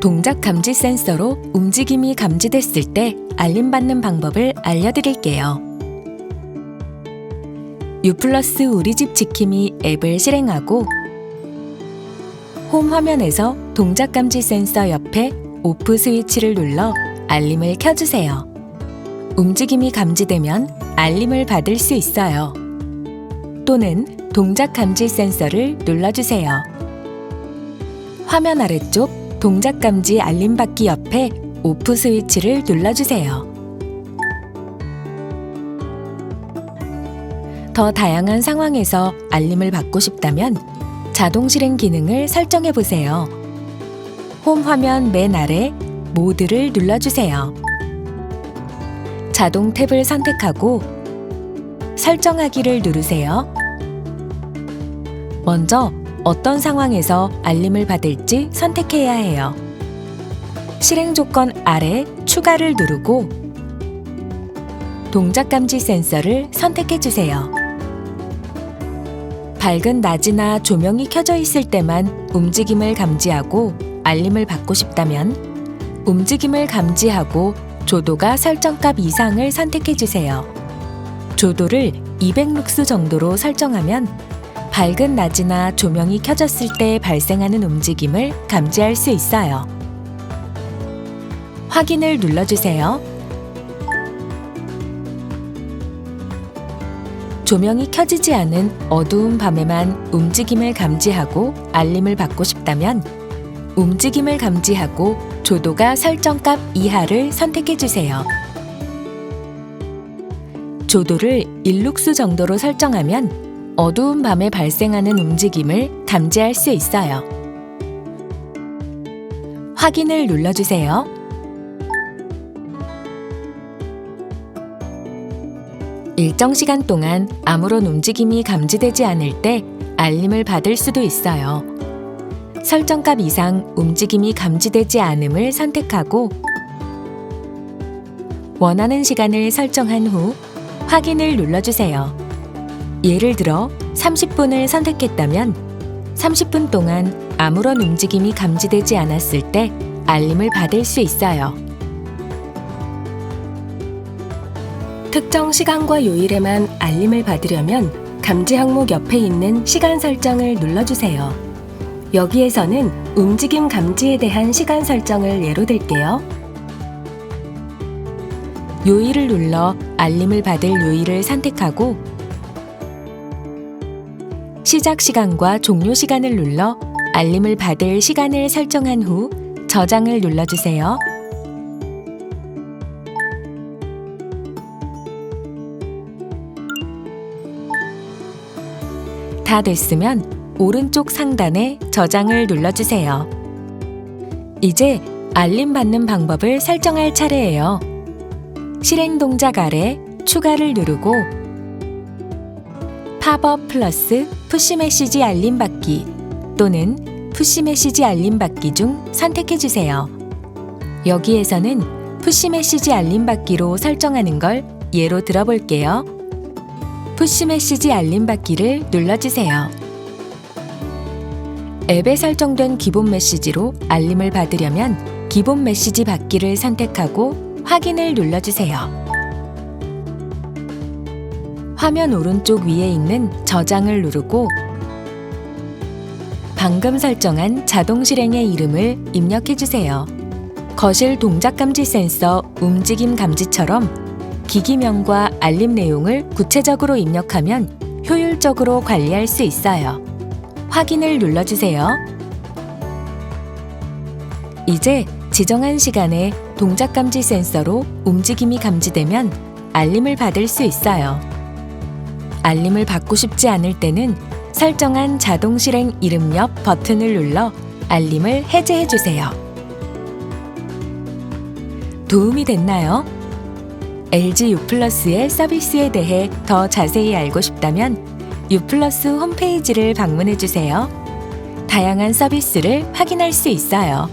동작 감지 센서로 움직임이 감지됐을 때 알림받는 방법을 알려드릴게요. 유플러스 우리 집 지킴이 앱을 실행하고 홈 화면에서 동작 감지 센서 옆에 오프 스위치를 눌러 알림을 켜주세요. 움직임이 감지되면 알림을 받을 수 있어요. 또는 동작 감지 센서를 눌러주세요. 화면 아래쪽 동작 감지 알림 받기 옆에 오프 스위치를 눌러주세요. 더 다양한 상황에서 알림을 받고 싶다면 자동 실행 기능을 설정해 보세요. 홈 화면 맨 아래 모드를 눌러주세요. 자동 탭을 선택하고 설정하기를 누르세요. 먼저 어떤 상황에서 알림을 받을지 선택해야 해요. 실행 조건 아래 추가를 누르고 동작 감지 센서를 선택해 주세요. 밝은 낮이나 조명이 켜져 있을 때만 움직임을 감지하고 알림을 받고 싶다면 움직임을 감지하고 조도가 설정값 이상을 선택해 주세요. 조도를 200룩스 정도로 설정하면 밝은 낮이나 조명이 켜졌을 때 발생하는 움직임을 감지할 수 있어요. 확인을 눌러주세요. 조명이 켜지지 않은 어두운 밤에만 움직임을 감지하고 알림을 받고 싶다면 움직임을 감지하고 조도가 설정값 이하를 선택해 주세요. 조도를 1룩스 정도로 설정하면 어두운 밤에 발생하는 움직임을 감지할 수 있어요. 확인을 눌러주세요. 일정 시간 동안 아무런 움직임이 감지되지 않을 때 알림을 받을 수도 있어요. 설정값 이상 움직임이 감지되지 않음을 선택하고 원하는 시간을 설정한 후 확인을 눌러주세요. 예를 들어 30분을 선택했다면 30분 동안 아무런 움직임이 감지되지 않았을 때 알림을 받을 수 있어요. 특정 시간과 요일에만 알림을 받으려면 감지 항목 옆에 있는 시간 설정을 눌러주세요. 여기에서는 움직임 감지에 대한 시간 설정을 예로 들게요. 요일을 눌러 알림을 받을 요일을 선택하고 시작 시간과 종료 시간을 눌러 알림을 받을 시간을 설정한 후 저장을 눌러주세요. 다 됐으면 오른쪽 상단에 저장을 눌러주세요. 이제 알림 받는 방법을 설정할 차례예요. 실행 동작 아래 추가를 누르고 팝업 플러스 푸시 메시지 알림 받기 또는 푸시 메시지 알림 받기 중 선택해 주세요. 여기에서는 푸시 메시지 알림 받기로 설정하는 걸 예로 들어볼게요. 푸시 메시지 알림 받기를 눌러주세요. 앱에 설정된 기본 메시지로 알림을 받으려면 기본 메시지 받기를 선택하고 확인을 눌러주세요. 화면 오른쪽 위에 있는 저장을 누르고 방금 설정한 자동 실행의 이름을 입력해 주세요. 거실 동작 감지 센서 움직임 감지처럼 기기명과 알림 내용을 구체적으로 입력하면 효율적으로 관리할 수 있어요. 확인을 눌러주세요. 이제 지정한 시간에 동작 감지 센서로 움직임이 감지되면 알림을 받을 수 있어요. 알림을 받고 싶지 않을 때는 설정한 자동 실행 이름 옆 버튼을 눌러 알림을 해제해 주세요. 도움이 됐나요? LG U+의 서비스에 대해 더 자세히 알고 싶다면 U+ 홈페이지를 방문해 주세요. 다양한 서비스를 확인할 수 있어요.